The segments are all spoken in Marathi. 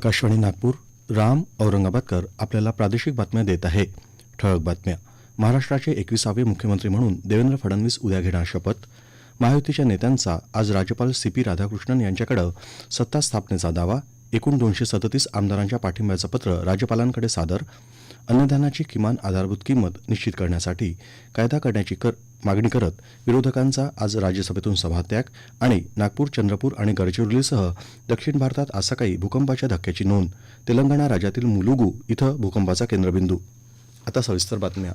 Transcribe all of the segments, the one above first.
आकाशवाणी नागपूर राम औरंगाबादकर आपल्याला प्रादेशिक बातम्या देत आहे. ठळक बातम्या. महाराष्ट्राचे एकविसावे मुख्यमंत्री म्हणून देवेंद्र फडणवीस उद्या घेणार शपथ. महायुतीच्या नेत्यांचा आज राज्यपाल सी पी राधाकृष्णन यांच्याकडे सत्ता स्थापनेचा दावा. एकूण दोनशे सदतीस आमदारांच्या पाठिंब्याचं पत्र राज्यपालांकडे सादर. अन्नधान्याची किमान आधारभूत किंमत निश्चित करण्यासाठी कायदा करण्याची कर मागणी करत विरोधकांचा आज राज्यसभेतून सभात्याग आणि नागपूर चंद्रपूर आणि गडचिरोलीसह दक्षिण भारतात आज सकाळी भूकंपाच्या धक्क्याची नोंद तेलंगणा राज्यातील मुलुगू इथं भूकंपाचा केंद्रबिंदू. आता सविस्तर बातम्या.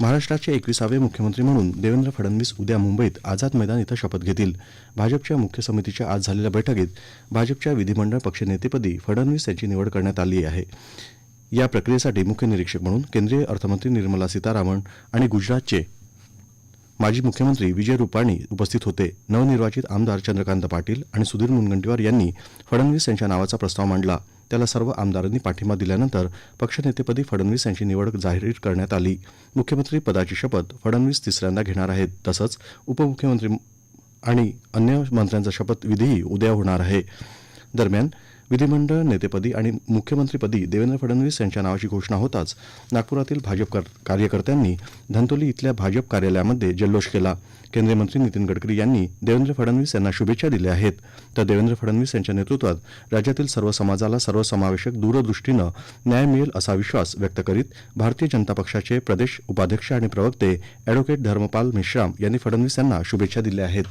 महाराष्ट्राचे एकविसावे मुख्यमंत्री म्हणून देवेंद्र फडणवीस उद्या मुंबईत आझाद मैदान इथं शपथ घेतील. भाजपच्या मुख्य समितीच्या आज झालेल्या बैठकीत भाजपच्या विधिमंडळ पक्षनेतेपदी फडणवीस यांची निवड करण्यात आली आहे. या प्रक्रियेसाठी मुख्य निरीक्षक म्हणून केंद्रीय अर्थमंत्री निर्मला सीतारामन आणि गुजरातचे माजी मुख्यमंत्री विजय रुपाणी उपस्थित होते. नवनिर्वाचित आमदार चंद्रकांत पाटील आणि सुधीर मुनगंटीवार यांनी फडणवीस यांच्या नावाचा प्रस्ताव मांडला. त्याला सर्व आमदारांनी पाठिंबा दिल्यानंतर पक्षनेतेपदी फडणवीस यांची निवड जाहीर करण्यात आली. मुख्यमंत्री पदाची शपथ फडणवीस तिसऱ्यांदा घेणार आहेत. तसंच उपमुख्यमंत्री आणि अन्य मंत्र्यांचा शपथविधीही उद्या होणार आहे. दरम्यान विधिमंडळ नेतेपदी आणि मुख्यमंत्रीपदी देवेंद्र फडणवीस यांच्या नावाची घोषणा होताच नागपुरातील भाजप कर- कार्यकर्त्यांनी धंतोली इथल्या भाजप कार्यालयामध्ये जल्लोष केला. केंद्रीय मंत्री नितीन गडकरी यांनी देवेंद्र फडणवीस यांना शुभेच्छा दिल्या आहेत. तर देवेंद्र फडणवीस यांच्या नेतृत्वात राज्यातील सर्व समाजाला सर्वसमावेशक दूरदृष्टीनं न्याय मिळेल असा विश्वास व्यक्त करीत भारतीय जनता पक्षाचे प्रदेश उपाध्यक्ष आणि प्रवक्ते अॅडव्होकेट धर्मपाल मेश्राम यांनी फडणवीस यांना शुभेच्छा दिल्या आहेत.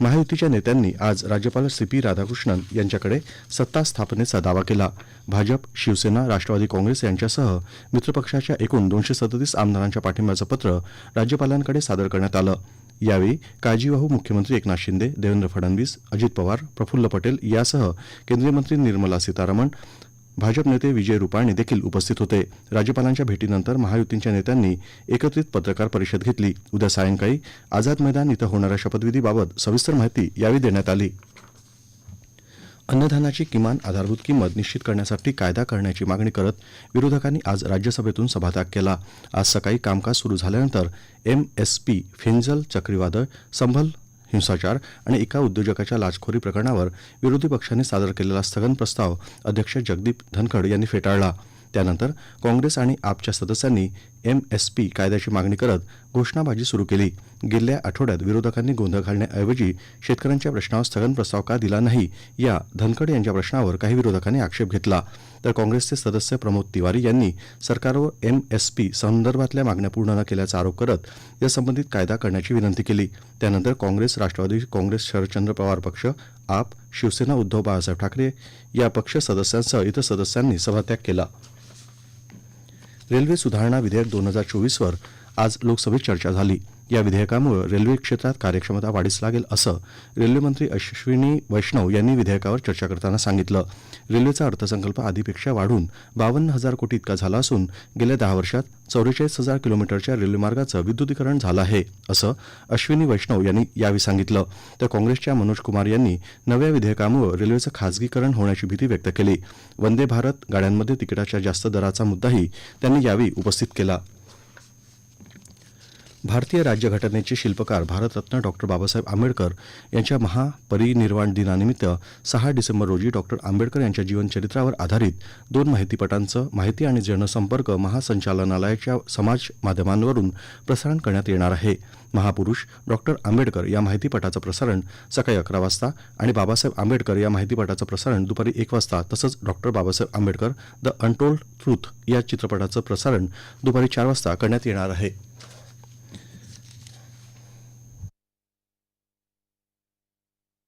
महायुतीच्या नेत्यांनी आज राज्यपाल सी पी राधाकृष्णन यांच्याकडे सत्ता स्थापनेचा दावा केला. भाजप शिवसेना राष्ट्रवादी काँग्रेस यांच्यासह मित्रपक्षाच्या एकूण दोनशे सदतीस आमदारांच्या पाठिंब्याचं पत्र राज्यपालांकडे सादर करण्यात आलं. यावेळी काळजीवाहू मुख्यमंत्री एकनाथ शिंदे देवेंद्र फडणवीस अजित पवार प्रफुल्ल पटेल यासह केंद्रीय मंत्री निर्मला सीतारामन भाजप नेते विजय रुपाणी देखील उपस्थित होते. राज्यपालांच्या भेटीनंतर महायुतींच्या नेत्यांनी एकत्रित पत्रकार परिषद घेतली. उद्या सायंकाळी आझाद मैदान इथं होणाऱ्या शपथविधीबाबत सविस्तर माहिती यावेळी देण्यात आली. अन्नधानाची किमान आधारभूत किंमत निश्चित करण्यासाठी कायदा करण्याची मागणी करत विरोधकांनी आज राज्यसभेतून सभात्याग केला. आज सकाळी कामकाज सुरू झाल्यानंतर एम एस पी फेंजल चक्रीवादळ संभल हिंसाचार आणि एका उद्योजकाच्या लाचखोरी प्रकरणावर विरोधी पक्षांनी सादर केलेला स्थगन प्रस्ताव अध्यक्ष जगदीप धनखड यांनी फेटाळला. त्यानंतर काँग्रेस आणि आपच्या सदस्यांनी एमएसपी कायद्याची मागणी करत घोषणाबाजी सुरू केली. गेल्या आठवड्यात विरोधकांनी गोंधळ घालण्याऐवजी शेतकऱ्यांच्या प्रश्नावर स्थगन प्रस्ताव का दिला नाही या धनखड यांच्या प्रश्नावर काही विरोधकांनी आक्षेप घेतला. तर काँग्रेसचे सदस्य प्रमोद तिवारी यांनी सरकारवर एमएसपी संदर्भातल्या मागण्या पूर्ण न केल्याचा आरोप करत या संबंधित कायदा करण्याची विनंती केली. त्यानंतर काँग्रेस राष्ट्रवादी काँग्रेस शरदचंद्र पवार पक्ष आप शिवसेना उद्धव बाळासाहेब ठाकरे या पक्ष सदस्यांसह इतर सदस्यांनी सभात्याग केला. रेल्वे सुधारणा विधेयक दोन हजार चोवीसवर आज लोकसभेत चर्चा झाली. या विधेयकामुळे रेल्वे क्षेत्रात कार्यक्षमता वाढीस लागेल असं रेल्वेमंत्री अश्विनी वैष्णव यांनी विधेयकावर चर्चा करताना सांगितलं. रेल्वेचा अर्थसंकल्प आधीपेक्षा वाढून बावन्न हजार कोटी इतका झाला असून गेल्या दहा वर्षात चौवेचाळीस हजार किलोमीटरच्या रेल्वेमार्गाचं विद्युतीकरण झालं आहे असं अश्विनी वैष्णव यांनी यावेळी सांगितलं. तर काँग्रेसच्या मनोज कुमार यांनी नव्या विधेयकामुळे रेल्वेचं खासगीकरण होण्याची भीती व्यक्त केली. वंदे भारत गाड्यांमध्ये तिकिटाच्या जास्त दराचा मुद्दाही त्यांनी यावेळी उपस्थित केला. भारतीय राज्यघटनेचे शिल्पकार भारतरत्न डॉक्टर बाबासाहेब आंबेडकर यांच्या महापरिनिर्वाण दिनानिमित्त सहा डिसेंबर रोजी डॉक्टर आंबेडकर यांच्या जीवनचरित्रावर आधारित दोन माहितीपटांचं माहिती आणि जनसंपर्क महासंचालनालयाच्या समाज माध्यमांवरून प्रसारण करण्यात येणार आहे. महापुरुष डॉक्टर आंबेडकर या माहितीपटाचं प्रसारण सकाळी अकरा वाजता आणि बाबासाहेब आंबेडकर या माहितीपटाचं प्रसारण दुपारी एक वाजता तसंच doctor Babasaheb Ambedkar the untold truth या चित्रपटाचं प्रसारण दुपारी चार वाजता करण्यात येणार आहे.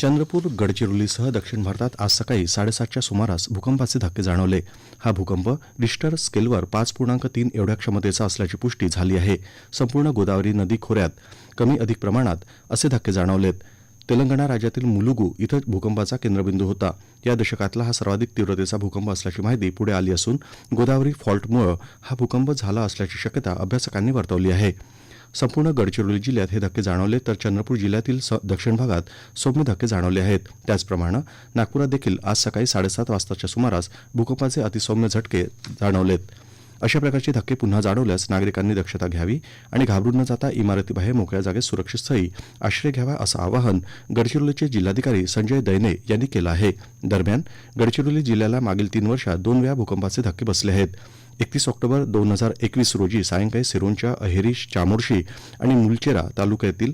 चंद्रपूर गडचिरोलीसह दक्षिण भारतात आज सकाळी साडेसातच्या सुमारास भूकंपाचे धक्के जाणवले. हा भूकंप रिश्टर स्केलवर पाच पूर्णांक तीन एवढ्या क्षमतेचा असल्याची पुष्टी झाली आहे. संपूर्ण गोदावरी नदी खोऱ्यात कमी अधिक प्रमाणात असे धक्के जाणवलेत. तेलंगणा राज्यातील मुलुगू इथं भूकंपाचा केंद्रबिंदू होता. या दशकातला हा सर्वाधिक तीव्रतेचा भूकंप असल्याची माहिती पुढे आली असून गोदावरी फॉल्टमुळे हा भूकंप झाला असल्याची शक्यता अभ्यासकांनी वर्तवली आहे. संपूर्ण गडचिरोली जिल्ह्यात हे धक्के जाणवले तर चंद्रपूर जिल्ह्यातील दक्षिण भागात सौम्य धक्के जाणवले आहेत. त्याचप्रमाणे नागपुरात देखील आज सकाळी साडेसात वाजताच्या सुमारास भूकंपाचे अतिसौम्य झटके जाणवलेत. अशा प्रकारचे धक्के पुन्हा जाणवल्यास नागरिकांनी दक्षता घ्यावी आणि घाबरून न जाता इमारतीबाहेर मोकळ्या जागेत सुरक्षित स्थळी आश्रय घ्यावा असं आवाहन गडचिरोलीचे जिल्हाधिकारी संजय दैने यांनी केलं आहे. दरम्यान गडचिरोली जिल्ह्याला मागील तीन वर्षात दोन वेळा भूकंपाचे धक्के बसले आहेत. एकतीस ऑक्टोबर दोन हजार एकवीस रोजी सायंकाळी सिरोंच्या अहेरी चामोर्शी आणि मुलचेरा तालुक्यातील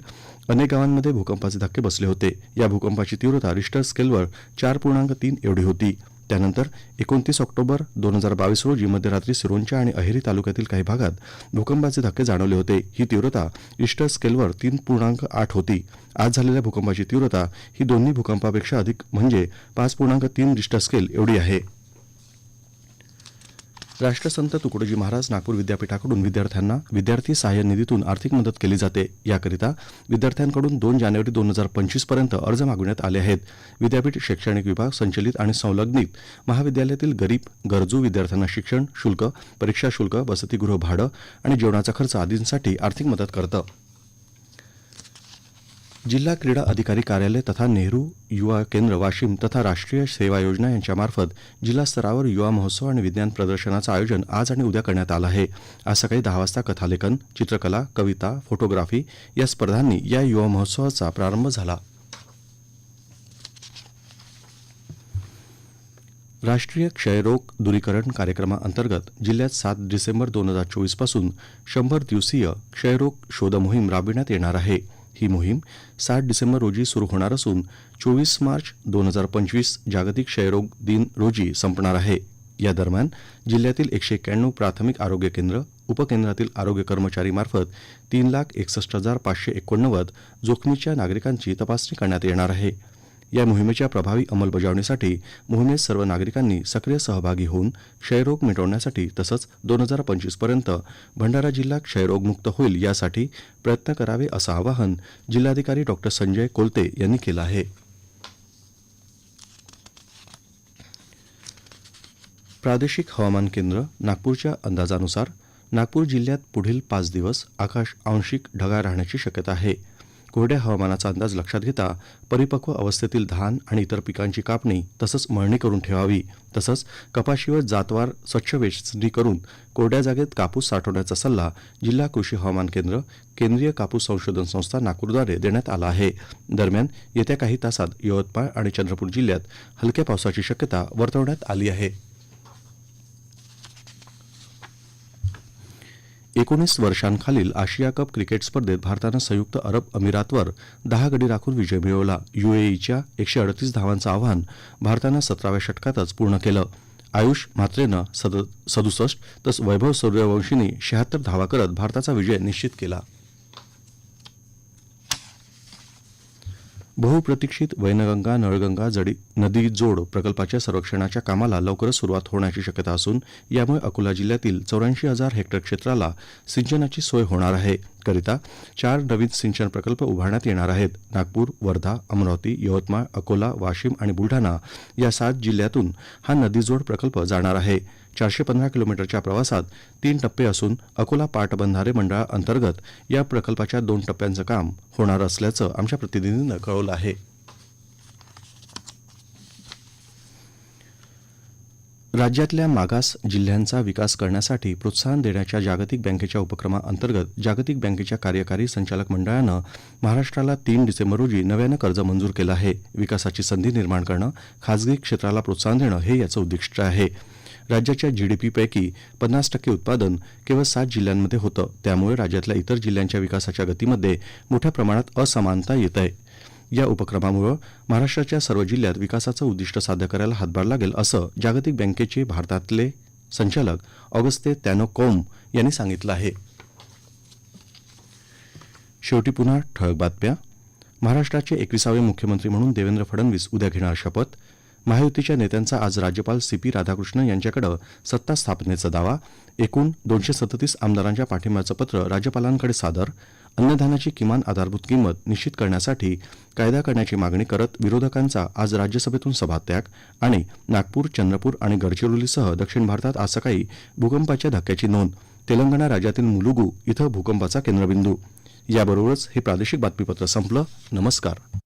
अनेक गावांमध्ये भूकंपाचे धक्के बसले होते. या भूकंपाची तीव्रता रिश्टर स्केलवर चार पूर्णांक तीन एवढी होती. त्यानंतर एकोणतीस ऑक्टोबर दोन हजार बावीस रोजी मध्यरात्री सिरोंचा आणि अहेरी तालुक्यातील काही भागात भूकंपाचे धक्के जाणवले होते. ही तीव्रता इस्टर स्केलवर तीन पूर्णांक आठ होती. आज झालेल्या भूकंपाची तीव्रता ही दोन्ही भूकंपापेक्षा अधिक म्हणजे पाच पूर्णांक तीन रिश्टर स्केल एवढी आहे. राष्ट्रसंत तुकडोजी महाराज नागपूर विद्यापीठाकडून विद्यार्थ्यांना विद्यार्थी सहाय्य निधीतून आर्थिक मदत केली जाते. याकरिता विद्यार्थ्यांकडून दोन जानेवारी दोन हजार पंचवीसपर्यंत अर्ज मागवण्यात आले आहेत. विद्यापीठ शैक्षणिक विभाग संचलित आणि संलग्नित महाविद्यालयातील गरीब गरजू विद्यार्थ्यांना शिक्षण शुल्क परीक्षा शुल्क वसतिगृह भाडं आणि जेवणाचा खर्च आदींसाठी आर्थिक मदत करतं. जिल्हा क्रीडा अधिकारी कार्यालय तथा नेहरू युवा केंद्र वाशिम तथा राष्ट्रीय सेवा योजना यांच्यामार्फत जिल्हा स्तरावर युवा महोत्सव आणि विज्ञान प्रदर्शनाचं आयोजन आज आणि उद्या करण्यात आलं आहे. आज सकाळी दहा वाजता कथालेखन चित्रकला कविता फोटोग्राफी या स्पर्धांनी या युवा महोत्सवाचा प्रारंभ झाला. राष्ट्रीय क्षयरोग दूरीकरण कार्यक्रमाअंतर्गत जिल्ह्यात सात डिसेंबर दोन हजार चोवीसपासून शंभर दिवसीय क्षयरोग शोध मोहीम राबविण्यात येणार आहे. ही मोहीम सात डिसेंबर रोजी सुरू होणार असून चोवीस मार्च दोन हजार पंचवीस जागतिक क्षयरोग दिन रोजी संपणार आहे. या दरम्यान जिल्ह्यातील एकशे एक्क्याण्णव प्राथमिक आरोग्य केंद्र उपकेंद्रातील आरोग्य कर्मचारी मार्फत तीन लाख एकसष्ट हजार पाचशे एकोणनव्वद जोखमीच्या नागरिकांची तपासणी करण्यात येणार आहे. या मोहिमेच्या प्रभावी अंमलबजावणीसाठी मोहिमेत सर्व नागरिकांनी सक्रिय सहभागी होऊन क्षयरोग मिटवण्यासाठी तसंच दोन हजार पंचवीसपर्यंत भंडारा जिल्हा क्षयरोगमुक्त होईल यासाठी प्रयत्न करावे असं आवाहन जिल्हाधिकारी डॉक्टर संजय कोलते यांनी केलं आहे. प्रादेशिक हवामान केंद्र नागपूरच्या अंदाजानुसार नागपूर जिल्ह्यात पुढील पाच दिवस आकाश आंशिक ढगाळ राहण्याची शक्यता आहे. कोरड्या हवामानाचा अंदाज लक्षात घेता परिपक्व अवस्थेतील धान आणि इतर पिकांची कापणी तसंच मळणी करून ठेवावी. तसंच कपाशीवर जातवार स्वच्छ वेचणी करून कोरड्या जागेत कापूस साठवण्याचा सल्ला जिल्हा कृषी हवामान केंद्र केंद्रीय कापूस संशोधन संस्था नागपूरद्वारे देण्यात आला आहे. दरम्यान येत्या काही तासात यवतमाळ आणि चंद्रपूर जिल्ह्यात हलक्या पावसाची शक्यता वर्तवण्यात आली आहे. एकोणीस वर्षांखालील आशिया कप क्रिकेट स्पर्धेत भारतानं संयुक्त अरब अमिरातवर दहा गडी राखून विजय मिळवला. युएईच्या एकशे अडतीस धावांचं आव्हान भारतानं सतराव्या षटकातच पूर्ण केलं. आयुष म्हात्रेनं सद सदुसष्ट तर वैभव सूर्यवंशींनी शहात्तर धावा करत भारताचा विजय निश्चित केला. बहुप्रतीक्षित वैनगंगा नळगंगा जडी नदी जोड प्रकल्पाच्या सर्वेक्षणाच्या कामाला लवकरच सुरुवात होण्याची शक्यता असून यामुळे अकोला जिल्ह्यातील चौऱ्याऐंशी हजार हेक्टर क्षेत्राला सिंचनाची सोय होणार आहे. करिता चार नवीन सिंचन प्रकल्प उभारण्यात येणार आहेत. नागपूर वर्धा अमरावती यवतमाळ अकोला वाशिम आणि बुलढाणा या सात जिल्ह्यातून हा नदीजोड प्रकल्प जाणार आहे. चारशे पंधरा किलोमीटरच्या प्रवासात तीन टप्पे असून अकोला पाटबंधारे मंडळाअंतर्गत या प्रकल्पाच्या दोन टप्प्यांचं काम होणार असल्याचं आमच्या प्रतिनिधीनं कळवलं आहे. राज्यातल्या मागास जिल्ह्यांचा विकास करण्यासाठी प्रोत्साहन देण्याच्या जागतिक बँकेच्या उपक्रमाअंतर्गत जागतिक बँकेच्या कार्यकारी संचालक मंडळानं महाराष्ट्राला तीन डिसेंबर रोजी नव्यानं कर्ज मंजूर केलं आहे. विकासाची संधी निर्माण करणं खाजगी क्षेत्राला प्रोत्साहन देणं हे याचं उद्दिष्ट आहे. राज्याच्या जीडीपीपैकी पन्नास टक्के उत्पादन केवळ सात जिल्ह्यांमध्ये होतं. त्यामुळे राज्यातल्या इतर जिल्ह्यांच्या विकासाच्या गतीमध्ये मोठ्या प्रमाणात असमानता येत आहे. या उपक्रमामुळे महाराष्ट्राच्या सर्व जिल्ह्यात विकासाचं उद्दिष्ट साध्य करायला हातभार लागेल असं जागतिक बँकेचे भारतातले संचालक ऑगस्ते कोम यांनी सांगितलं आहे. शेवटी पुन्हा ठळक बातम्या. महाराष्ट्राचे एकविसावे मुख्यमंत्री म्हणून देवेंद्र फडणवीस उद्या घेणार शपथ. महायुतीच्या नेत्यांचा आज राज्यपाल सी पी राधाकृष्ण यांच्याकडे सत्ता स्थापनेचा दावा. एकूण दोनशे सदतीस आमदारांच्या पाठिंब्याचं पत्र राज्यपालांकडे सादर. अन्नधान्याची किमान आधारभूत किंमत निश्चित करण्यासाठी कायदा करण्याची मागणी करत विरोधकांचा आज राज्यसभेतून सभात्याग आणि नागपूर चंद्रपूर आणि गडचिरोलीसह दक्षिण भारतात आज सकाळी भूकंपाच्या धक्क्याची नोंद तेलंगणा राज्यातील मुलुगू इथं भूकंपाचा केंद्रबिंदू. याबरोबरच हे प्रादेशिक बातमीपत्र संपलं. नमस्कार.